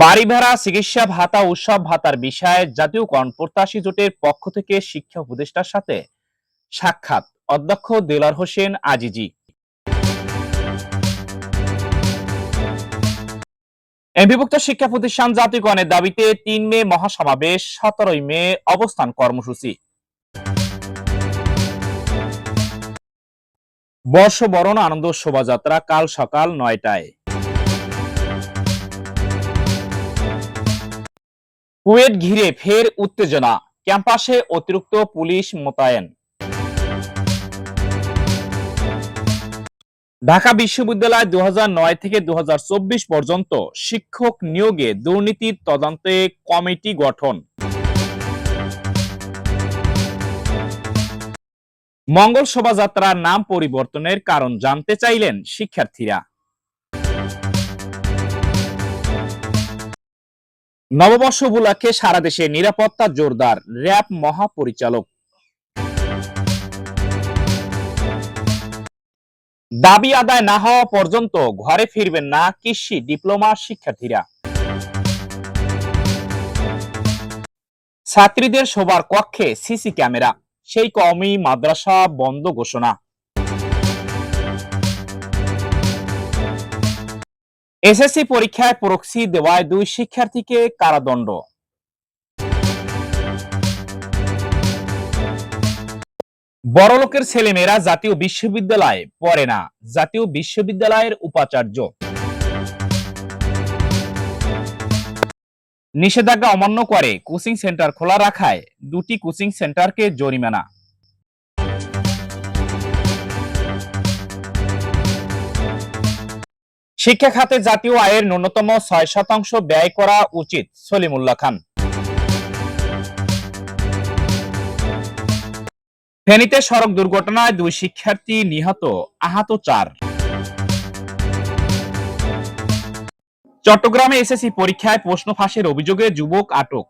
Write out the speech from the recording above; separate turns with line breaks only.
বাড়ি ভাড়া চিকিৎসা ভাতা, উৎসব ভাতার বিষয়ে জাতীয়করণ প্রত্যাশী জোটের পক্ষ থেকে শিক্ষা উপদেষ্টার সাথে সাক্ষাৎ। অধ্যক্ষ দেলার হোসেন আজিজি। এমপিভুক্ত শিক্ষা প্রতিষ্ঠান জাতীয়করণের দাবিতে তিন মে মহাসমাবেশ, সতেরোই মে অবস্থান কর্মসূচি। বর্ষবরণ, আনন্দ শোভাযাত্রা কাল সকাল নয়টায়। কুয়েট ঘিরে ফের উত্তেজনা। ক্যাম্পাসে অতিরিক্ত পুলিশ মোতায়েন। ঢাকা বিশ্ববিদ্যালয় দু নয় থেকে দু হাজার চব্বিশ পর্যন্ত শিক্ষক নিয়োগে দুর্নীতির তদন্তে কমিটি গঠন। মঙ্গল শোভাযাত্রার নাম পরিবর্তনের কারণ জানতে চাইলেন শিক্ষার্থীরা। নববর্ষ উপলক্ষে সারা দেশে নিরাপত্তা জোরদার র্যাব মহাপরিচালক। দাবি আদায় না হওয়া পর্যন্ত ঘরে ফিরবেন না কৃষি ডিপ্লোমা শিক্ষার্থীরা। ছাত্রীদের শোবার কক্ষে সিসি ক্যামেরা, সেই কমই মাদ্রাসা বন্ধ ঘোষণা। এসএসসি পরীক্ষায় প্রক্সি দেওয়ায় দুই শিক্ষার্থীকে কারাদণ্ড। বড়লোকের ছেলেমেয়েরা জাতীয় বিশ্ববিদ্যালয়ে পড়ে না, জাতীয় বিশ্ববিদ্যালয়ের উপাচার্য। নিষেধাজ্ঞা অমান্য করে কোচিং সেন্টার খোলা রাখায় দুটি কোচিং সেন্টারকে জরিমানা। শিক্ষা খাতে জাতীয় আয়ের ন্যূনতম ছয় শতাংশ ব্যয় করা উচিত, সলিমুল্লাহ খান। ফেনীতে সড়ক দুর্ঘটনায় দুই শিক্ষার্থী নিহত, আহত চার। চট্টগ্রামে এসএসসি পরীক্ষায় প্রশ্ন ফাঁসের অভিযোগে যুবক আটক।